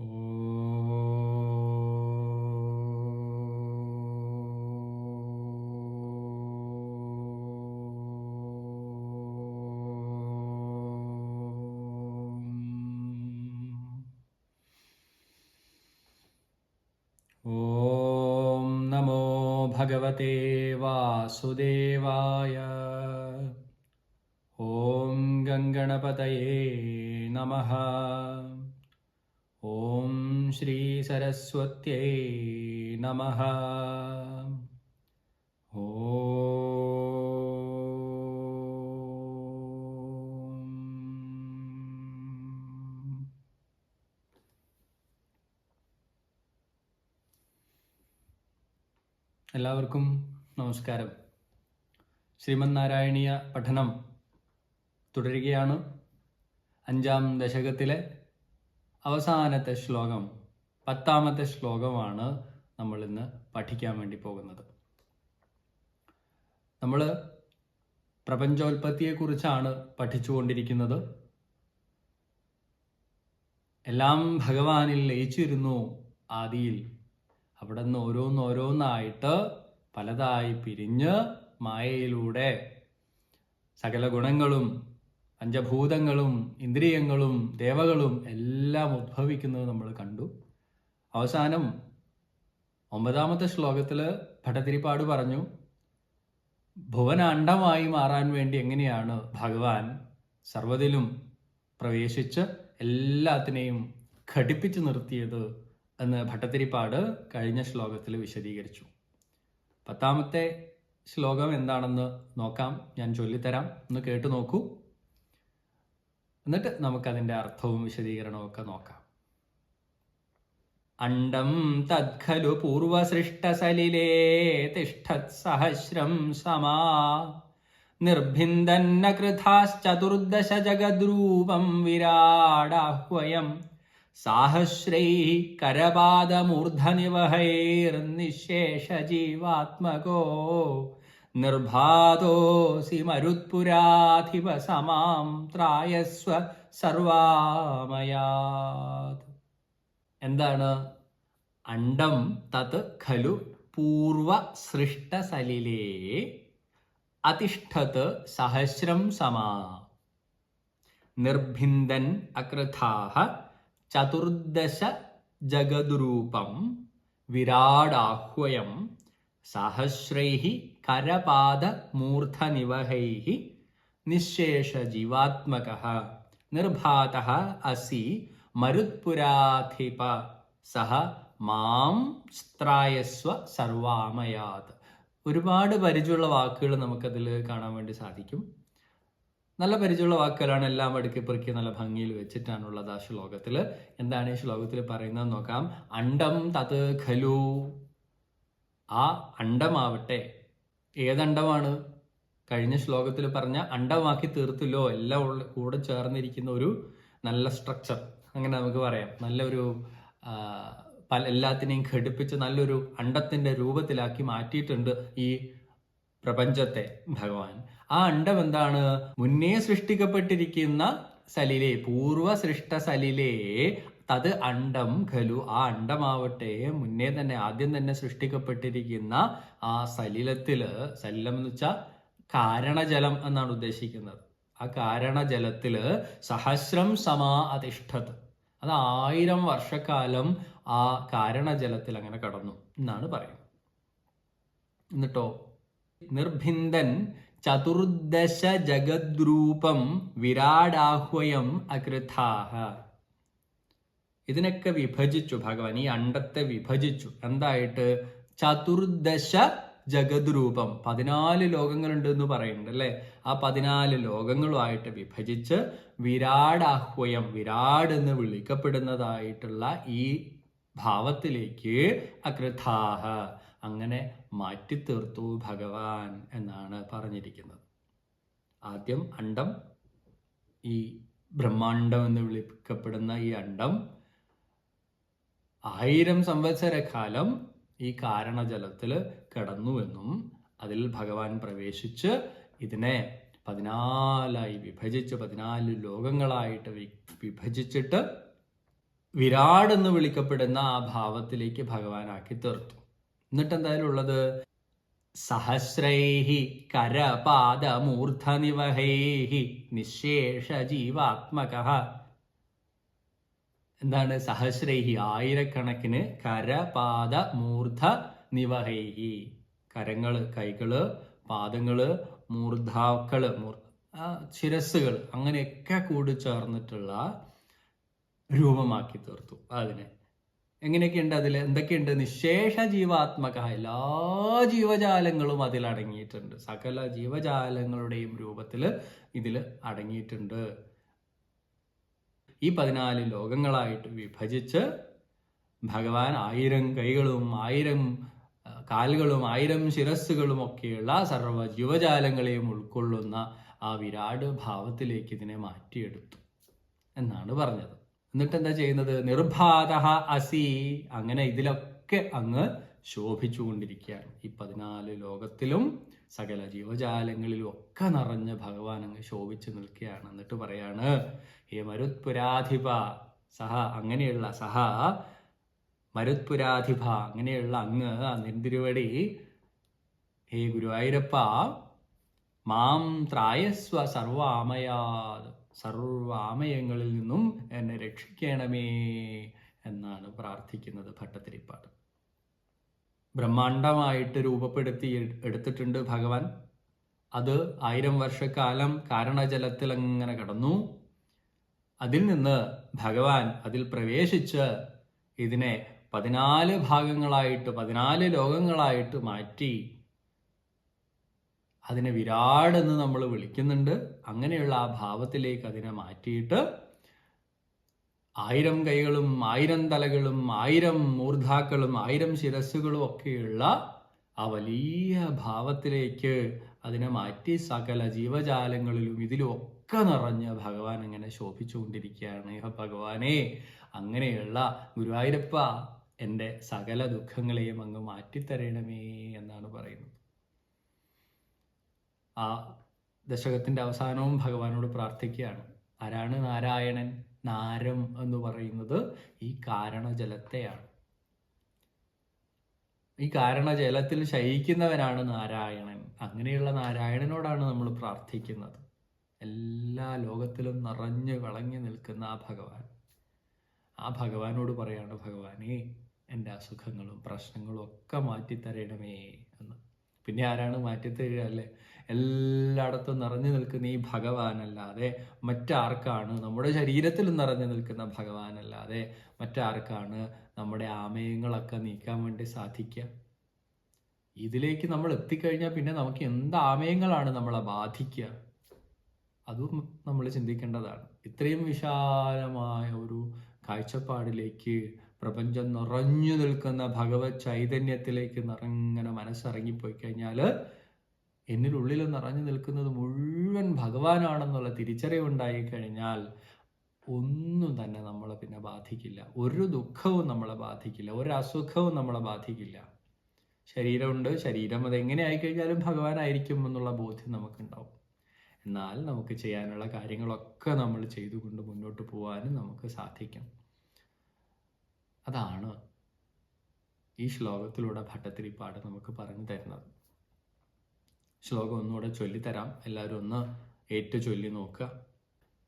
ॐ नमो भगवते वासुदेवाय। ॐ गङ्गणपतये नमः ഓം ശ്രീ സരസ്വത്യൈ നമ. ഓ. എല്ലാവർക്കും നമസ്കാരം. ശ്രീമന്നാരായണീയ പഠനം തുടരുകയാണ്. അഞ്ചാം ദശകത്തിലെ അവസാനത്തെ ശ്ലോകം പത്താമത്തെ ശ്ലോകമാണ് നമ്മൾ ഇന്ന് പഠിക്കാൻ വേണ്ടി പോകുന്നത്. നമ്മൾ പ്രപഞ്ചോൽപത്തിയെക്കുറിച്ചാണ് പഠിച്ചുകൊണ്ടിരിക്കുന്നത്. എല്ലാം ഭഗവാനിൽ ലയിച്ചിരുന്നു ആദിയിൽ. അവിടെ നിന്ന് ഓരോന്നോരോന്നായിട്ട് പലതായി പിരിഞ്ഞ് മായയിലൂടെ സകല ഗുണങ്ങളും പഞ്ചഭൂതങ്ങളും ഇന്ദ്രിയങ്ങളും ദേവകളും എല്ലാം ഉദ്ഭവിക്കുന്നത് നമ്മൾ കണ്ടു. അവസാനം ഒമ്പതാമത്തെ ശ്ലോകത്തിൽ ഭട്ടതിരിപ്പാട് പറഞ്ഞു ഭുവനാണ്ടമായി മാറാൻ വേണ്ടി എങ്ങനെയാണ് ഭഗവാൻ സർവതിലും പ്രവേശിച്ച് എല്ലാത്തിനെയും ഘടിപ്പിച്ചു നിർത്തിയത്? എന്ന് ഭട്ടത്തിരിപ്പാട് കഴിഞ്ഞ ശ്ലോകത്തിൽ വിശദീകരിച്ചു. പത്താമത്തെ ശ്ലോകം എന്താണെന്ന് നോക്കാം. ഞാൻ ചൊല്ലിത്തരാം. ഒന്ന് കേട്ടു നോക്കൂ. എന്നിട്ട് നമുക്കതിന്റെ അർത്ഥവും വിശദീകരണവും ഒക്കെ നോക്കാം. അണ്ടം തദ്ഖലു പൂർവസൃഷ്ടസലിലേ തിഷ്ഠത് സഹസ്രം സമാ. നിർഭിന്ദന്ന കൃഥാശ്ചതുർദശ ജഗദ്രൂപം വിരാടാഹ്വയം സാഹസ്രൈ കരപാദമൂർധനിവഹൈർനിശേഷജീവാത്മകോ നിർഭാതോസി മരുത്പുരാധിപ സമാം ത്രായസ്വ സർവാമയാത്. എന്താണ്? അണ്ടം തത് ഖലു പൂർവ സൃഷ്ടസലിലേ അതിഷ്ഠത് സഹസ്രം സമാ. നിർഭിന്ദൻ അകൃഥാഹ ചതുർദശ ജഗദ്രൂപം വിരാടാഹ്വയം സഹസ്രൈ കരപാദമൂർധനിവഹൈ നിശേഷജീവാത്മക നിർഭാത അസി മരുത്പുരാധിപ സഹ മാം സ്ത്രായസ്വ സർവാമയാത്. ഒരുപാട് പരിചയമുള്ള വാക്കുകൾ നമുക്കതിൽ കാണാൻ വേണ്ടി സാധിക്കും. നല്ല പരിചയമുള്ള വാക്കുകളാണ് എല്ലാം അടുക്കി പെറുക്കി നല്ല ഭംഗിയിൽ വെച്ചിട്ടാണുള്ളത് ആ ശ്ലോകത്തിൽ എന്താണ് ഈ ശ്ലോകത്തിൽ പറയുന്നത് നോക്കാം. അണ്ടം തത് ഖലു. ആ അണ്ടമാവട്ടെ. ഏതണ്ടമാണ് കഴിഞ്ഞ ശ്ലോകത്തിൽ പറഞ്ഞ അണ്ടമാക്കി തീർത്തില്ലോ എല്ലാം കൂടെ ചേർന്നിരിക്കുന്ന ഒരു നല്ല സ്ട്രക്ചർ അങ്ങനെ നമുക്ക് പറയാം. നല്ലൊരു പല എല്ലാത്തിനെയും ഘടിപ്പിച്ച് നല്ലൊരു അണ്ടത്തിന്റെ രൂപത്തിലാക്കി മാറ്റിയിട്ടുണ്ട് ഈ പ്രപഞ്ചത്തെ ഭഗവാൻ. ആ അണ്ടം എന്താണ്? മുന്നേ സൃഷ്ടിക്കപ്പെട്ടിരിക്കുന്ന സലിലെ പൂർവ സൃഷ്ട സലിലെ തത് അണ്ടം ഖലു. ആ അണ്ടമാവട്ടെ മുന്നേ തന്നെ ആദ്യം തന്നെ സൃഷ്ടിക്കപ്പെട്ടിരിക്കുന്ന ആ സലിലത്തിൽ സലിലം എന്ന് വെച്ചാൽ കാരണജലം എന്നാണ് ഉദ്ദേശിക്കുന്നത്. ആ കാരണജലത്തിൽ സഹസ്രം സമാ അതിഷ്ഠത് അത് ആയിരം വർഷക്കാലം ആ കാരണജലത്തിൽ അങ്ങനെ കടന്നു എന്നാണ് പറയുന്നത്. എന്നിട്ടോ? നിർഭിന്ദൻ ചതുർദശ ജഗദ്രൂപം വിരാടാഹ്വയം അകൃഥാഹ. ഇതിനൊക്കെ വിഭജിച്ചു ഭഗവാൻ ഈ അണ്ടത്തെ വിഭജിച്ചു. എന്തായിട്ട്? ചതുർദശ ജഗദ്രൂപം. പതിനാല് ലോകങ്ങളുണ്ട് എന്ന് പറയുന്നുണ്ട് അല്ലെ? ആ പതിനാല് ലോകങ്ങളുമായിട്ട് വിഭജിച്ച് വിരാടാഹ്വയം വിരാട് എന്ന് വിളിക്കപ്പെടുന്നതായിട്ടുള്ള ഈ ഭാവത്തിലേക്ക് അകൃഥാഹ അങ്ങനെ മാറ്റിത്തീർത്തു ഭഗവാൻ എന്നാണ് പറഞ്ഞിരിക്കുന്നത്. ആദ്യം അണ്ടം ഈ ബ്രഹ്മാണ്ടം എന്ന് വിളിക്കപ്പെടുന്ന ഈ അണ്ടം ആയിരം സംവത്സരകാലം ഈ കാരണജലത്തിൽ കിടന്നുവെന്നും അതിൽ ഭഗവാൻ പ്രവേശിച്ച് ഇതിനെ പതിനാലായി വിഭജിച്ച് പതിനാല് ലോകങ്ങളായിട്ട് വിഭജിച്ചിട്ട് വിരാട് എന്ന് വിളിക്കപ്പെടുന്ന ആ ഭാവത്തിലേക്ക് ഭഗവാനാക്കി തീർത്തു. എന്നിട്ട് എന്തായാലും ഉള്ളത്? സഹസ്രൈഹി കരപാദമൂർധനിവഹൈഹി നിശേഷ ജീവാത്മക. എന്താണ്? സഹസ്രൈഹി. ആയിരക്കണക്കിന് കരപാദ മൂർധ നിവഹൈഹി. കരങ്ങൾ കൈകൾ പാദങ്ങൾ മൂർധാക്കൾ ശിരസ്സുകൾ അങ്ങനെയൊക്കെ കൂടി ചേർന്നിട്ടുള്ള രൂപമാക്കി തീർത്തു അതിനെ. എങ്ങനെയൊക്കെയുണ്ട് അതിൽ എന്തൊക്കെയുണ്ട്? നിശേഷ ജീവാത്മക. എല്ലാ ജീവജാലങ്ങളും അതിൽ അടങ്ങിയിട്ടുണ്ട് സകല ജീവജാലങ്ങളുടെയും രൂപത്തിൽ ഇതിൽ അടങ്ങിയിട്ടുണ്ട്. ഈ പതിനാല് ലോകങ്ങളായിട്ട് വിഭജിച്ച് ഭഗവാൻ ആയിരം കൈകളും ആയിരം കാലുകളും ആയിരം ശിരസ്സുകളും ഒക്കെയുള്ള സർവ ജീവജാലങ്ങളെയും ഉൾക്കൊള്ളുന്ന ആ വിരാട് ഭാവത്തിലേക്ക് ഇതിനെ മാറ്റിയെടുത്തു എന്നാണ് പറഞ്ഞത്. എന്നിട്ട് എന്താ ചെയ്യുന്നത്? നിർഭാത അസി. അങ്ങനെ ഇതിലൊക്കെ അങ്ങ് ശോഭിച്ചുകൊണ്ടിരിക്കുകയാണ്. ഈ പതിനാല് ലോകത്തിലും സകല ജീവജാലങ്ങളിലും ഒക്കെ നിറഞ്ഞ് ഭഗവാൻ അങ്ങ് ശോഭിച്ചു നിൽക്കുകയാണ്. എന്നിട്ട് പറയാണ് ഹേ മരുത്പുരാധിപ സഹ അങ്ങനെയുള്ള സഹ മരുത്പുരാധിപ അങ്ങനെയുള്ള അങ്ങ് നിന്തിരുവടി ഹേ ഗുരുവായൂരപ്പ മാം ത്രായസ്വ സർവാമയാത് സർവാമയങ്ങളിൽ നിന്നും എന്നെ രക്ഷിക്കണമേ എന്നാണ് പ്രാർത്ഥിക്കുന്നത് ഭട്ടത്തിരിപ്പാട് ബ്രഹ്മാണ്ടമായിട്ട് രൂപപ്പെടുത്തി എടുത്തിട്ടുണ്ട് ഭഗവാൻ. അത് ആയിരം വർഷക്കാലം കാരണജലത്തിൽ അങ്ങനെ കടന്നു. അതിൽ നിന്ന് ഭഗവാൻ അതിൽ പ്രവേശിച്ച് ഇതിനെ പതിനാല് ഭാഗങ്ങളായിട്ട് പതിനാല് ലോകങ്ങളായിട്ട് മാറ്റി. അതിനെ വിരാട് എന്ന് നമ്മൾ വിളിക്കുന്നുണ്ട്. അങ്ങനെയുള്ള ആ ഭാവത്തിലേക്ക് അതിനെ മാറ്റിയിട്ട് ആയിരം കൈകളും ആയിരം തലകളും ആയിരം മൂർധാക്കളും ആയിരം ശിരസ്സുകളും ഒക്കെയുള്ള ആ വലിയ ഭാവത്തിലേക്ക് അതിനെ മാറ്റി സകല ജീവജാലങ്ങളിലും ഇതിലും ഒക്കെ നിറഞ്ഞ് ഭഗവാൻ അങ്ങനെ ശോഭിച്ചുകൊണ്ടിരിക്കുകയാണ്. ഭഗവാനെ അങ്ങനെയുള്ള ഗുരുവായൂരപ്പ എന്റെ സകല ദുഃഖങ്ങളെയും അങ്ങ് മാറ്റിത്തരണമേ എന്നാണ് പറയുന്നത്. ആ ദശകത്തിന്റെ അവസാനവും ഭഗവാനോട് പ്രാർത്ഥിക്കുകയാണ്. ആരാണ് നാരായണൻ? നാരം എന്ന് പറയുന്നത് ഈ കാരണജലത്തെയാണ്. ഈ കാരണജലത്തിൽ ശയിക്കുന്നവനാണ് നാരായണൻ. അങ്ങനെയുള്ള നാരായണനോടാണ് നമ്മൾ പ്രാർത്ഥിക്കുന്നത്. എല്ലാ ലോകത്തിലും നിറഞ്ഞു വിളങ്ങി നിൽക്കുന്ന ആ ഭഗവാൻ. ആ ഭഗവാനോട് പറയാണ് ഭഗവാനെ എന്റെ അസുഖങ്ങളും പ്രശ്നങ്ങളും ഒക്കെ മാറ്റിത്തരണമേ എന്ന്. പിന്നെ ആരാണ് മാറ്റിത്തരിക അല്ലേ? എല്ലായിടത്തും നിറഞ്ഞു നിൽക്കുന്ന ഈ ഭഗവാനല്ലാതെ മറ്റാർക്കാണ് നമ്മുടെ ശരീരത്തിൽ നിറഞ്ഞു നിൽക്കുന്ന ഭഗവാനല്ലാതെ മറ്റാർക്കാണ് നമ്മുടെ ആമയങ്ങളൊക്കെ നീക്കാൻ വേണ്ടി സാധിക്കുക? ഇതിലേക്ക് നമ്മൾ എത്തിക്കഴിഞ്ഞാൽ പിന്നെ നമുക്ക് എന്ത് ആമയങ്ങളാണ് നമ്മളെ ബാധിക്കുക? അതും നമ്മൾ ചിന്തിക്കേണ്ടതാണ്. ഇത്രയും വിശാലമായ ഒരു കാഴ്ചപ്പാടിലേക്ക് പ്രപഞ്ചം നിറഞ്ഞു നിൽക്കുന്ന ഭഗവത് ചൈതന്യത്തിലേക്ക് നിറങ്ങനെ മനസ്സിറങ്ങിപ്പോയി കഴിഞ്ഞാൽ എന്നിനുള്ളിൽ നിറഞ്ഞു നിൽക്കുന്നത് മുഴുവൻ ഭഗവാനാണെന്നുള്ള തിരിച്ചറിവുണ്ടായി കഴിഞ്ഞാൽ ഒന്നും തന്നെ നമ്മളെ പിന്നെ ബാധിക്കില്ല. ഒരു ദുഃഖവും നമ്മളെ ബാധിക്കില്ല. ഒരു അസുഖവും നമ്മളെ ബാധിക്കില്ല. ശരീരമുണ്ട് ശരീരം അത് എങ്ങനെ ആയിക്കഴിഞ്ഞാലും ഭഗവാനായിരിക്കും എന്നുള്ള ബോധ്യം നമുക്കുണ്ടാവും. എന്നാൽ നമുക്ക് ചെയ്യാനുള്ള കാര്യങ്ങളൊക്കെ നമ്മൾ ചെയ്തുകൊണ്ട് മുന്നോട്ട് പോകാനും നമുക്ക് സാധിക്കും. അതാണ് ഈ ശ്ലോകത്തിലൂടെ ഭട്ടത്തിരിപ്പാട് നമുക്ക് പറഞ്ഞു തരുന്നത്. ശ്ലോകം ഒന്നുകൂടെ ചൊല്ലിത്തരാം. എല്ലാവരും ഒന്ന് ഏറ്റു ചൊല്ലി നോക്കുക.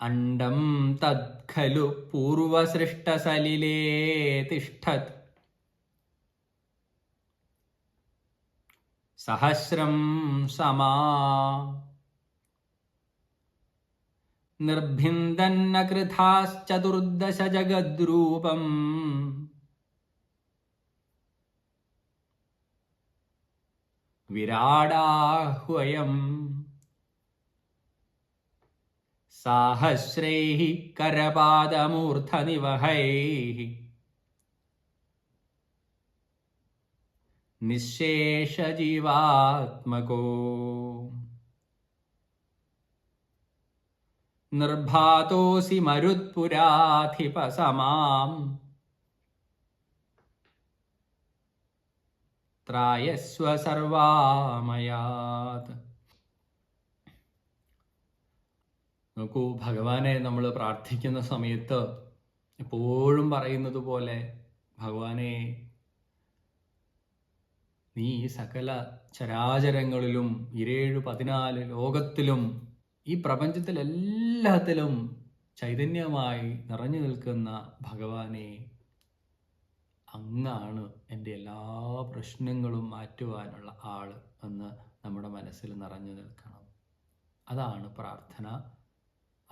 അണ്ടം തത് ഖലു പൂർവസൃഷ്ടസലിലേ തിഷ്ഠത്. സഹസ്രം സമാ. നിർഭിന്ദന്ന കൃഥാശ്ചതുർദശ ജഗദ്രൂപം. വിരാടാഹ്വയം. സാഹസ്രൈ കരപാദമൂർധനിവഹൈ. നിശേഷജീവാത്മകോ. നിർഭാതോസി മരുത്പുരാധിപസമാം. ത്രായസ്വ സർവാമയാത് നോക്കൂ ഭഗവാനെ നമ്മൾ പ്രാർത്ഥിക്കുന്ന സമയത്ത് എപ്പോഴും പറയുന്നത് പോലെ ഭഗവാനെ നീ സകല ചരാചരങ്ങളിലും ഇരേഴ് പതിനാല് ലോകത്തിലും ഈ പ്രപഞ്ചത്തിലെല്ലാത്തിലും ചൈതന്യമായി നിറഞ്ഞു നിൽക്കുന്ന ഭഗവാനെ അങ്ങാണ് എന്റെ എല്ലാ പ്രശ്നങ്ങളും മാറ്റുവാനുള്ള ആൾ എന്ന് നമ്മുടെ മനസ്സിൽ നിറഞ്ഞു നിൽക്കണം. അതാണ് പ്രാർത്ഥന.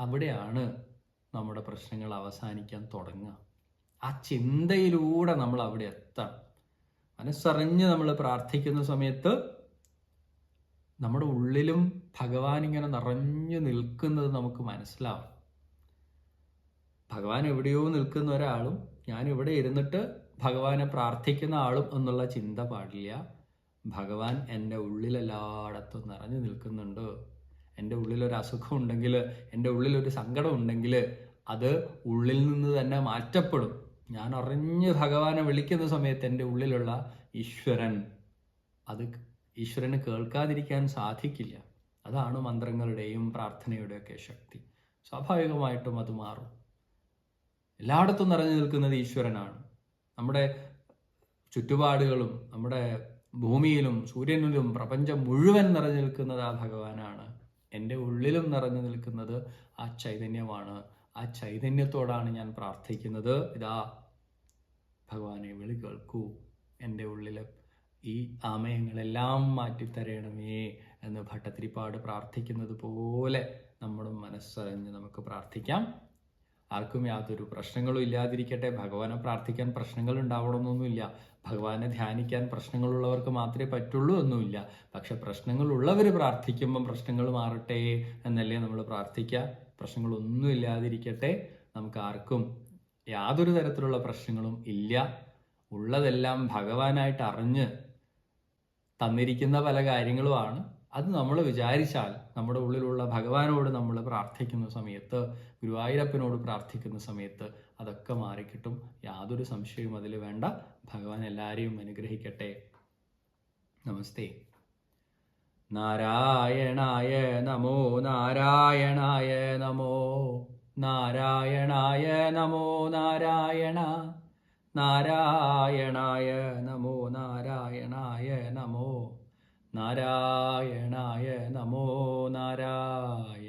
അവിടെയാണ് നമ്മുടെ പ്രശ്നങ്ങൾ അവസാനിക്കാൻ തുടങ്ങുക. ആ ചിന്തയിലൂടെ നമ്മൾ അവിടെ എത്താം മനസ്സറിഞ്ഞ് നമ്മൾ പ്രാർത്ഥിക്കുന്ന സമയത്ത് നമ്മുടെ ഉള്ളിലും ഭഗവാൻ ഇങ്ങനെ നിറഞ്ഞു നിൽക്കുന്നത് നമുക്ക് മനസ്സിലാവും. ഭഗവാൻ എവിടെയോ നിൽക്കുന്ന ഒരാളും ഞാൻ ഇവിടെ ഇരുന്നിട്ട് ഭഗവാനെ പ്രാർത്ഥിക്കുന്ന ആളും എന്നുള്ള ചിന്ത പാടില്ല. ഭഗവാൻ എന്റെ ഉള്ളിലെല്ലായിടത്തും നിറഞ്ഞു നിൽക്കുന്നുണ്ട്. എന്റെ ഉള്ളിലൊരു അസുഖം ഉണ്ടെങ്കിൽ എന്റെ ഉള്ളിലൊരു സങ്കടം ഉണ്ടെങ്കിൽ അത് ഉള്ളിൽ നിന്ന് തന്നെ മാറ്റപ്പെടും. ഞാൻ അറിഞ്ഞ് ഭഗവാനെ വിളിക്കുന്ന സമയത്ത് എന്റെ ഉള്ളിലുള്ള ഈശ്വരൻ അത് ഈശ്വരന് കേൾക്കാതിരിക്കാൻ സാധിക്കില്ല. അതാണ് മന്ത്രങ്ങളുടെയും പ്രാർത്ഥനയുടെയൊക്കെ ശക്തി. സ്വാഭാവികമായിട്ടും അത് മാറും. എല്ലായിടത്തും നിറഞ്ഞു നിൽക്കുന്നത് ഈശ്വരനാണ്. നമ്മുടെ ചുറ്റുപാടുകളും നമ്മുടെ ഭൂമിയിലും സൂര്യനിലും പ്രപഞ്ചം മുഴുവൻ നിറഞ്ഞു നിൽക്കുന്നത് ആ ഭഗവാനാണ്. എന്റെ ഉള്ളിലും നിറഞ്ഞു നിൽക്കുന്നത് ആ ചൈതന്യമാണ്. ആ ചൈതന്യത്തോടാണ് ഞാൻ പ്രാർത്ഥിക്കുന്നത്. ഇതാ ഭഗവാനെ വിളി കേൾക്കൂ. എന്റെ ഉള്ളിലെ ഈ ആമയങ്ങളെല്ലാം മാറ്റിത്തരണമേ എന്ന് ഭട്ടത്തിരിപ്പാട് പ്രാർത്ഥിക്കുന്നത് പോലെ നമ്മുടെ മനസ്സറിഞ്ഞ് നമുക്ക് പ്രാർത്ഥിക്കാം. ആർക്കും യാതൊരു പ്രശ്നങ്ങളും ഇല്ലാതിരിക്കട്ടെ. ഭഗവാനെ പ്രാർത്ഥിക്കാൻ പ്രശ്നങ്ങൾ ഉണ്ടാവണമെന്നൊന്നുമില്ല ഭഗവാനെ ധ്യാനിക്കാൻ പ്രശ്നങ്ങളുള്ളവർക്ക് മാത്രമേ പറ്റുള്ളൂ എന്നുമില്ല പക്ഷെ പ്രശ്നങ്ങളുള്ളവർ പ്രാർത്ഥിക്കുമ്പം പ്രശ്നങ്ങൾ മാറട്ടെ എന്നല്ലേ നമ്മൾ പ്രാർത്ഥിക്കുക. പ്രശ്നങ്ങളൊന്നും ഇല്ലാതിരിക്കട്ടെ. നമുക്ക് ആർക്കും യാതൊരു തരത്തിലുള്ള പ്രശ്നങ്ങളും ഇല്ല. ഉള്ളതെല്ലാം ഭഗവാനായിട്ട് അറിഞ്ഞ് തന്നിരിക്കുന്ന പല കാര്യങ്ങളുമാണ്. അത് നമ്മൾ വിചാരിച്ചാൽ നമ്മുടെ ഉള്ളിലുള്ള ഭഗവാനോട് നമ്മൾ പ്രാർത്ഥിക്കുന്ന സമയത്ത് ഗുരുവായൂരപ്പനോട് പ്രാർത്ഥിക്കുന്ന സമയത്ത് അതൊക്കെ മാറിക്കിട്ടും. യാതൊരു സംശയവും അതിൽ വേണ്ട. ഭഗവാൻ എല്ലാവരെയും അനുഗ്രഹിക്കട്ടെ. നമസ്തേ. നാരായണായ നമോ നാരായണായ നമോ നാരായണായ നമോ നാരായണ നാരായണായ നമോ നാരായണായ നമോ. നാരായണായ നമോ നാരായണ